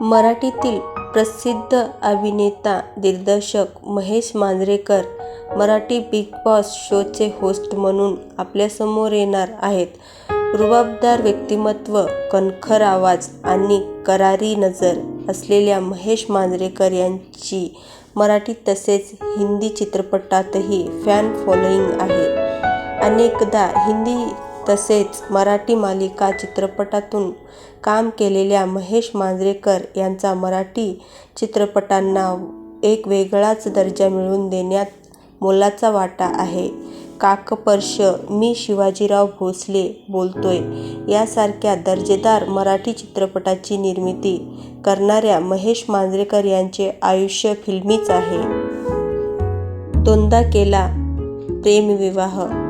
मराठीतील प्रसिद्ध अभिनेता दिग्दर्शक महेश मांजरेकर मराठी बिग बॉस शोचे होस्ट म्हणून आपल्यासमोर येणार आहेत. रुबाबदार व्यक्तिमत्व कणखर आवाज आणि करारी नजर असलेल्या महेश मांजरेकर यांची मराठी तसेच हिंदी चित्रपटातही फॅन फॉलोईंग आहे. अनेकदा हिंदी तसेच मराठी मालिका चित्रपटातून काम केलेल्या महेश मांजरेकर यांचा मराठी चित्रपटांना एक वेगळाच दर्जा मिळवून देण्यात मोलाचा वाटा आहे. काकपर्ष मी शिवाजीराव भोसले बोलतोय यासारख्या दर्जेदार मराठी चित्रपटाची निर्मिती करणाऱ्या महेश मांजरेकर यांचे आयुष्य फिल्मीच आहे. दोनदा केला प्रेमविवाह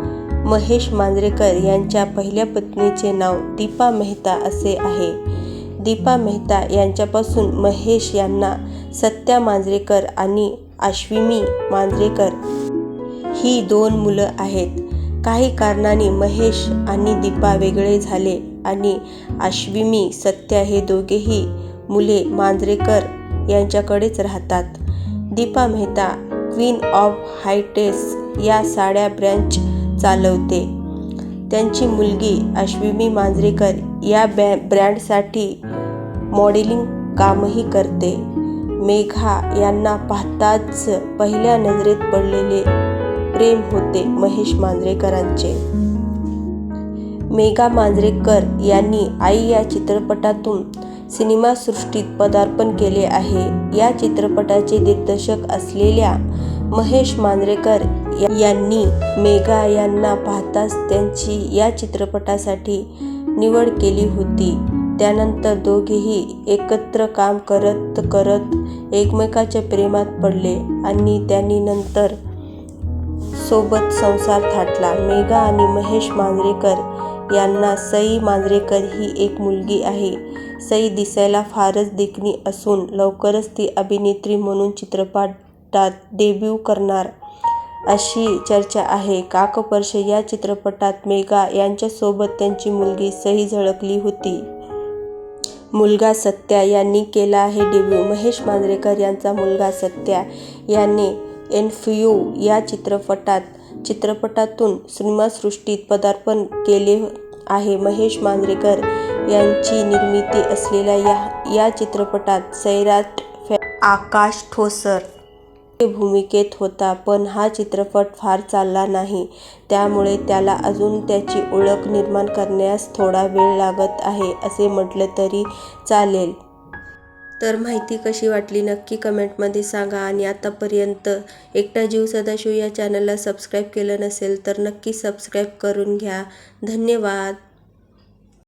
महेश मांजरेकर यांच्या पहिल्या पत्नीचे नाव दीपा मेहता असे आहे. दीपा मेहता यांच्यापासून महेश यांना सत्या मांजरेकर आणि आश्विनी मांजरेकर ही दोन मुलं आहेत. काही कारणाने महेश आणि दीपा वेगळे झाले आणि आश्विमी सत्या हे दोघेही मुले मांजरेकर यांच्याकडेच राहतात. दीपा मेहता क्वीन ऑफ हायटेस या साड्या ब्रँच चालवते. त्यांची मुलगी अश्विमी मांजरेकर या बॅ ब्रँडसाठी मॉडेलिंग कामही करते. मेघा यांना पाहताच पहिल्या नजरेत पडलेले प्रेम होते महेश मांजरेकरांचे. मेघा मांजरेकर यांनी आई या चित्रपटातून सिनेमासृष्टीत पदार्पण केले आहे. या चित्रपटाचे दिग्दर्शक असलेल्या महेश मांजरेकर यांनी मेघा यांना पाहताच त्यांची या चित्रपटासाठी निवड केली होती. त्यानंतर दोघेही एकत्र काम करत करत एकमेकाच्या प्रेमात पडले आणि त्यांनी नंतर सोबत संसार थाटला. मेघा आणि महेश मांजरेकर यांना सई मांजरेकर ही एक मुलगी आहे. सई दिसायला फारच देखणी असून लवकरच ती अभिनेत्री म्हणून चित्रपटात डेब्यू करणार. अशी चर्चा आहे. काकपर्श या चित्रपटात मेघा यांच्यासोबत त्यांची मुलगी सई झळकली होती. मुलगा सत्या यांनी केला आहे डेब्यू महेश मांजरेकर यांचा मुलगा सत्या याने एनफ्यू या चित्रपटात चित्रपटातून सिनेमासृष्टीत पदार्पण केले आहे. महेश मांजरेकर यांची निर्मिती असलेल्या या या चित्रपटात सैराट फॅ आकाश ठोसर भूमिकेत होता पण हा चित्रपट फार चालला नाही. त्यामुळे त्याला अजून त्याची ओळख निर्माण करण्यास थोडा वेळ लागत आहे असे म्हटलं तरी चालेल. तर माहिती कशी वाटली नक्की कमेंटमध्ये सांगा आणि आतापर्यंत एकटा जीव सदाशिव या चॅनलला सबस्क्राईब केलं नसेल तर नक्की सबस्क्राईब करून घ्या. धन्यवाद.